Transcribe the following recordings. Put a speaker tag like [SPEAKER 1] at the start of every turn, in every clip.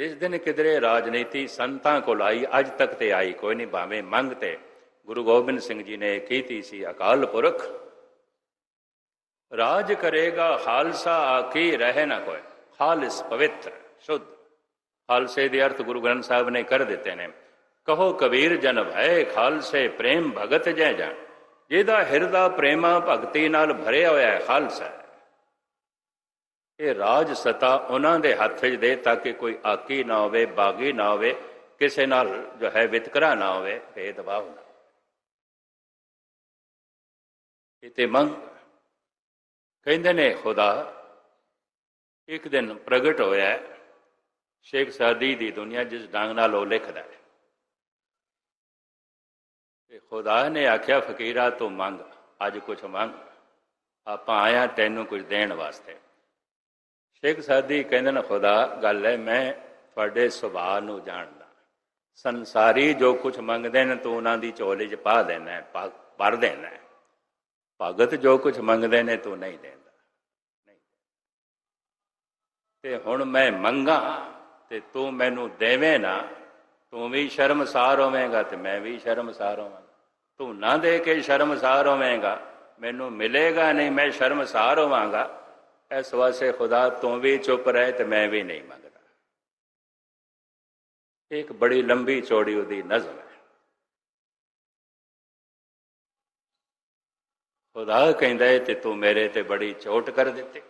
[SPEAKER 1] ਜਿਸ ਦਿਨ ਕਿਧਰੇ ਰਾਜਨੀਤੀ ਸੰਤਾਂ ਕੋਲ ਆਈ, ਅੱਜ ਤੱਕ ਤੇ ਆਈ ਕੋਈ ਨਹੀਂ, ਭਾਵੇਂ ਮੰਗ ਤੇ। ਗੁਰੂ ਗੋਬਿੰਦ ਸਿੰਘ ਜੀ ਨੇ ਕੀਤੀ ਸੀ, ਅਕਾਲ ਪੁਰਖ। ਰਾਜ ਕਰੇਗਾ ਖਾਲਸਾ, ਆਖੀ ਰਹਿ ਨਾ ਕੋਈ। ਖਾਲਿਸ ਪਵਿੱਤਰ, ਸ਼ੁੱਧ। ਖਾਲਸੇ ਦੇ ਅਰਥ ਗੁਰੂ ਗ੍ਰੰਥ ਸਾਹਿਬ ਨੇ ਕਰ ਦਿੱਤੇ ਨੇ। ਕਹੋ ਕਬੀਰ ਜਨ ਭੈ, ਖਾਲਸੇ ਪ੍ਰੇਮ ਭਗਤ ਜੈ ਜਾਣ ਜਿਹਦਾ ਹਿਰਦਾ ਪ੍ਰੇਮਾ ਭਗਤੀ ਨਾਲ ਭਰਿਆ ਹੋਇਆ ਹੈ, ਖਾਲਸਾ। ਇਹ ਰਾਜ ਸਤਾ ਉਹਨਾਂ ਦੇ ਹੱਥ 'ਚ ਦੇ ਤਾਂ ਕਿ ਕੋਈ ਆਕੀ ਨਾ ਹੋਵੇ ਬਾਗੀ ਨਾ ਹੋਵੇ ਕਿਸੇ ਨਾਲ ਜੋ ਹੈ ਵਿਤਕਰਾ ਨਾ ਹੋਵੇ ਭੇਦਭਾਵ ਨਾ ਇਹ ਮੰਗ ਕਹਿੰਦੇ ਨੇ ਖੁਦਾ ਇੱਕ ਦਿਨ ਪ੍ਰਗਟ ਹੋਇਆ ਹੈ, ਸ਼ੇਖ ਸਾਦੀ ਦੀ ਦੁਨੀਆ ਜਿਸ ਢੰਗ ਨਾਲ ਉਹ ਲਿਖਦਾ ਹੈ। ਤੇ ਖੁਦਾ ਨੇ ਆਖਿਆ ਫਕੀਰਾ ਤੂੰ ਮੰਗ ਅੱਜ ਕੁਝ ਮੰਗ ਆਪਾਂ ਆਇਆ ਤੈਨੂੰ ਕੁਝ ਦੇਣ ਵਾਸਤੇ। ਸ਼ੇਖ ਸਾਦੀ ਕਹਿੰਦੇ ਨੇ ਖੁਦਾ ਗੱਲ ਹੈ ਮੈਂ ਤੁਹਾਡੇ ਸੁਭਾਅ ਨੂੰ ਜਾਣਦਾ। ਸੰਸਾਰੀ ਜੋ ਕੁਝ ਮੰਗਦੇ ਨੇ ਤੂੰ ਉਹਨਾਂ ਦੀ ਝੋਲੀ 'ਚ ਪਾ ਦੇਣਾ ਹੈ, ਭਰ ਦੇਣਾ। ਹੈ। ਭਗਤ ਜੋ ਕੁਝ ਮੰਗਦੇ ਨੇ ਤੂੰ ਨਹੀਂ ਦਿੰਦਾ। ਨਹੀਂ ਤੇ ਹੁਣ ਮੈਂ ਮੰਗਾ ਤੇ ਤੂੰ ਮੈਨੂੰ ਦੇਵੇਂ ਨਾ। ਤੂੰ ਵੀ ਸ਼ਰਮਸਾਰ ਹੋਵੇਂਗਾ ਤੇ ਮੈਂ ਵੀ ਸ਼ਰਮਸਾਰ ਹੋਵਾਂਗਾ। ਤੂੰ ਨਾ ਦੇ ਕੇ ਸ਼ਰਮਸਾਰ ਹੋਵੇਂਗਾ। ਮੈਨੂੰ ਮਿਲੇਗਾ ਨਹੀਂ ਮੈਂ ਸ਼ਰਮਸਾਰ ਹੋਵਾਂਗਾ। ਇਸ ਵਾਸਤੇ ਖੁਦਾ, ਤੂੰ ਵੀ ਚੁੱਪ ਰਹਿ ਤੇ ਮੈਂ ਵੀ ਨਹੀਂ ਮੰਗਦਾ। ਇੱਕ ਬੜੀ ਲੰਬੀ ਚੌੜੀ ਉਹਦੀ ਨਜ਼ਮ ਹੈ। ਖੁਦਾ ਕਹਿੰਦਾ ਹੈ ਤੇ ਤੂੰ ਮੇਰੇ ਤੇ ਬੜੀ ਚੋਟ ਕਰ ਦਿੱਤੀ।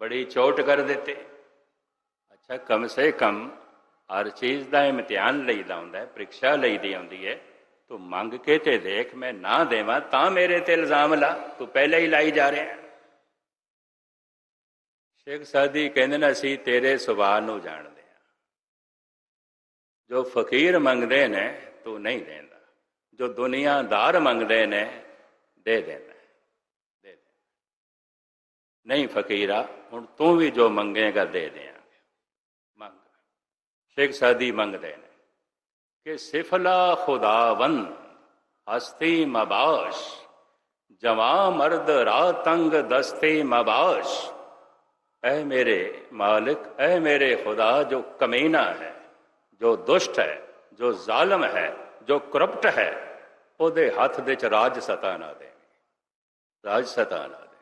[SPEAKER 1] ਬੜੀ ਚੋਟ ਕਰ ਦਿੱਤੀ। ਅੱਛਾ, ਕਮ ਸੇ ਕਮ ਹਰ ਚੀਜ਼ ਦਾ ਇਮਤਿਹਾਨ ਲਈਦਾ ਹੁੰਦਾ ਹੈ, ਪ੍ਰੀਖਿਆ ਲਈਦੀ ਆਉਂਦੀ ਹੈ। ਤੂੰ ਮੰਗ ਕੇ ਤੇ ਦੇਖ, ਮੈਂ ਨਾ ਦੇਵਾਂ ਤਾਂ ਮੇਰੇ ਤੇ ਇਲਜ਼ਾਮ ਲਾ। ਤੂੰ ਪਹਿਲੇ ਹੀ ਲਾਈ ਜਾ ਰਿਹਾ ਹੈ। ਸ਼ੇਖ ਸਾਦੀ ਕਹਿੰਦੇ ਨੇ, ਅਸੀਂ ਤੇਰੇ ਸੁਭਾਅ ਨੂੰ ਜਾਣਦੇ ਹਾਂ। ਜੋ ਫਕੀਰ ਮੰਗਦੇ ਨੇ, ਤੂੰ ਨਹੀਂ ਦੇਂਦਾ। ਜੋ ਦੁਨੀਆਦਾਰ ਮੰਗਦੇ ਨੇ, ਦੇ ਦੇਣਾ ਦੇ ਦੇ ਨਹੀਂ ਫਕੀਰਾ, ਹੁਣ ਤੂੰ ਵੀ ਜੋ ਮੰਗੇਗਾ, ਦੇ ਦਿਆਂਗੇ। ਮੰਗ। ਸ਼ੇਖ ਸਾਦੀ ਮੰਗਦੇ ਨੇ ਕਿ ਸਿਫਲਾ ਖੁਦਾਵੰ ਹਸਤੀ ਮਬਾਸ਼, ਜਵਾ ਮਰਦ ਰਾ ਤੰਗ ਦਸਤੀ ਮਬਾਸ਼। ਐ ਮੇਰੇ ਮਾਲਿਕ, ਐ ਮੇਰੇ ਖੁਦਾ ਜੋ ਕਮੀਨਾ ਹੈ, ਜੋ ਦੁਸ਼ਟ ਹੈ, ਜੋ ਜ਼ਾਲਮ ਹੈ, ਜੋ ਕਰਪਟ ਹੈ, ਉਹਦੇ ਹੱਥ ਦੇ ਚ ਰਾਜ ਸਤਾ ਨਾ ਦੇ ਰਾਜ ਸਤਾ ਨਾ ਦੇ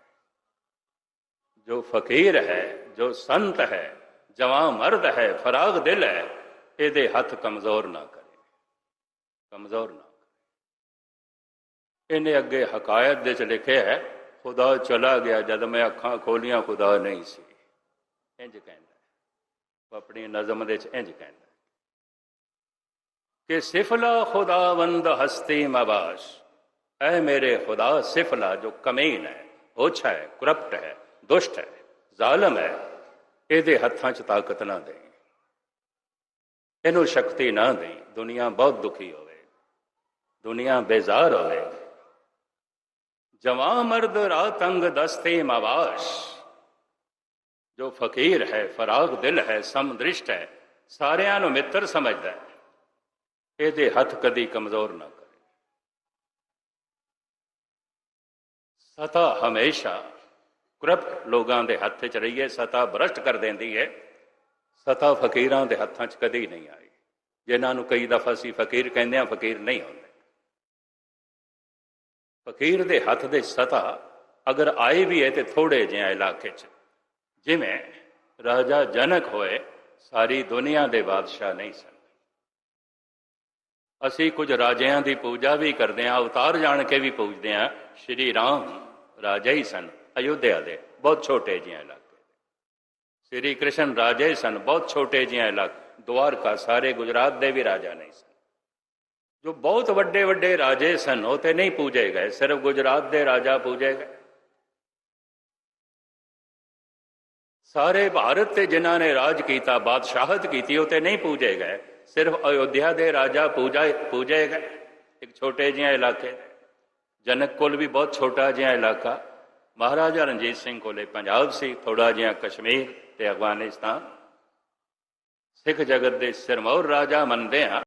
[SPEAKER 1] ਜੋ ਫਕੀਰ ਹੈ, ਜੋ ਸੰਤ ਹੈ ਜਵਾਂ ਮਰਦ ਹੈ, ਫਰਾਗ ਦਿਲ ਹੈ, ਇਹਦੇ ਹੱਥ ਕਮਜ਼ੋਰ ਨਾ ਕਰੇ। ਕਮਜ਼ੋਰ ਨਾ ਕਰੇ। ਇਹਨੇ ਅੱਗੇ ਹਕਾਇਤ ਦੇ ਚ ਲਿਖਿਆ ਹੈ ਖੁਦਾ ਚਲਾ ਗਿਆ ਜਦ ਮੈਂ ਅੱਖਾਂ ਖੋਲੀਆਂ, ਖੁਦਾ ਨਹੀਂ ਸੀ। ਇੰਜ ਕਹਿੰਦਾ ਉਹ ਆਪਣੀ ਨਜ਼ਮ ਦੇ ਚ ਇੰਜ ਕਹਿੰਦਾ ਕਿ ਸਿਫਲਾ ਖੁਦਾਵੰਦ ਹਸਤੀ ਮਬਾਸ਼। ਐ ਮੇਰੇ ਖੁਦਾ ਸਿਫਲਾ ਜੋ ਕਮੀਨ ਹੈ ਓਛਾ ਹੈ, ਕਰਪਟ ਹੈ, ਦੁਸ਼ਟ ਹੈ, ਜ਼ਾਲਮ ਹੈ, ਇਹਦੇ ਹੱਥਾਂ 'ਚ ਤਾਕਤ ਨਾ ਦੇ ਇਹਨੂੰ ਸ਼ਕਤੀ ਨਾ ਦੇ ਦੁਨੀਆ ਬਹੁਤ ਦੁਖੀ ਹੋਵੇ। ਦੁਨੀਆ ਬੇਜ਼ਾਰ ਹੋਵੇ। ਜਵਾਂ ਮਰਦ ਰਾ ਤੰਗ ਦਸਤੇ ਮਵਾਸ਼। ਜੋ ਫਕੀਰ ਹੈ, ਫਰਾਗ ਦਿਲ ਹੈ, ਸਮਦ੍ਰਿਸ਼ਟ ਹੈ, ਸਾਰਿਆਂ ਨੂੰ ਮਿੱਤਰ ਸਮਝਦਾ ਹੈ। ਇਹਦੇ ਹੱਥ ਕਦੀ ਕਮਜ਼ੋਰ ਨਾ ਕਰੇ। ਸਤਾ ਹਮੇਸ਼ਾ ਕਰਪਟ ਲੋਕਾਂ ਦੇ ਹੱਥ 'ਚ ਰਹੀ ਹੈ ਸਤਾ ਭ੍ਰਸ਼ਟ ਕਰ ਦਿੰਦੀ ਹੈ। ਸਤਾ ਫਕੀਰਾਂ ਦੇ ਹੱਥਾਂ 'ਚ ਕਦੀ ਨਹੀਂ ਆਈ ਜਿਨ੍ਹਾਂ ਨੂੰ ਕਈ ਦਫਾ ਸੀ ਫਕੀਰ ਕਹਿੰਦੇ ਆ ਫਕੀਰ ਨਹੀਂ ਹੁੰਦੇ। ਫਕੀਰ ਦੇ ਹੱਥ ਦੇ ਸਤਾ ਅਗਰ ਆਏ ਵੀ ਹੈ ਤੇ ਥੋੜੇ ਜਿਹੇ ਇਲਾਕੇ 'ਚ। ਜਿਵੇਂ ਰਾਜਾ ਜਨਕ ਹੋਏ, ਸਾਰੀ ਦੁਨੀਆ ਦੇ ਬਾਦਸ਼ਾਹ ਨਹੀਂ ਸਨ। ਅਸੀਂ ਕੁਝ ਰਾਜਿਆਂ ਦੀ ਪੂਜਾ ਵੀ ਕਰਦੇ ਹਾਂ ਅਵਤਾਰ ਜਾਣ ਕੇ ਵੀ ਪੂਜਦੇ ਹਾਂ ਸ਼੍ਰੀ ਰਾਮ ਰਾਜਾ ਹੀ ਸਨ, ਅਯੁੱਧਿਆ ਦੇ ਬਹੁਤ ਛੋਟੇ ਜਿਹੇ ਇਲਾਕੇ ਸ਼੍ਰੀ ਕ੍ਰਿਸ਼ਨ ਰਾਜੇ ਸਨ, ਬਹੁਤ ਛੋਟੇ ਜਿਹੇ ਇਲਾਕੇ, ਦੁਆਰਕਾ ਸਾਰੇ ਗੁਜਰਾਤ ਦੇ ਵੀ ਰਾਜਾ ਨਹੀਂ ਸਨ। ਜੋ ਬਹੁਤ ਵੱਡੇ ਵੱਡੇ ਰਾਜੇ ਸਨ, ਉਹ ਤੇ ਨਹੀਂ ਪੂਜੇ ਗਏ, ਸਿਰਫ ਗੁਜਰਾਤ ਦੇ ਰਾਜਾ ਪੂਜੇ ਗਏ। ਸਾਰੇ ਭਾਰਤ ਤੇ ਜਿਨ੍ਹਾਂ ਨੇ ਰਾਜ ਕੀਤਾ, ਬਾਦਸ਼ਾਹਤ ਕੀਤੀ, ਉਹ ਤੇ ਨਹੀਂ ਪੂਜੇ ਗਏ, ਸਿਰਫ ਅਯੋਧਿਆ ਦੇ ਰਾਜਾ ਪੂਜਾ, ਪੂਜੇ ਗਏ, ਇੱਕ ਛੋਟੇ ਜਿਹੇ ਇਲਾਕੇ। ਜਨਕ ਕੋਲ ਵੀ ਬਹੁਤ ਛੋਟਾ ਜਿਹਾ ਇਲਾਕਾ। ਮਹਾਰਾਜਾ ਰਣਜੀਤ ਸਿੰਘ ਕੋਲੇ ਪੰਜਾਬ ਸੀ ਥੋੜਾ ਜਿਹਾ ਕਸ਼ਮੀਰ ਤੇ ਅਫਗਾਨਿਸਤਾਨ। ਸਿੱਖ ਜਗਤ ਦੇ ਸਿਰਮੌਰ ਰਾਜਾ ਮੰਨਦੇ ਆ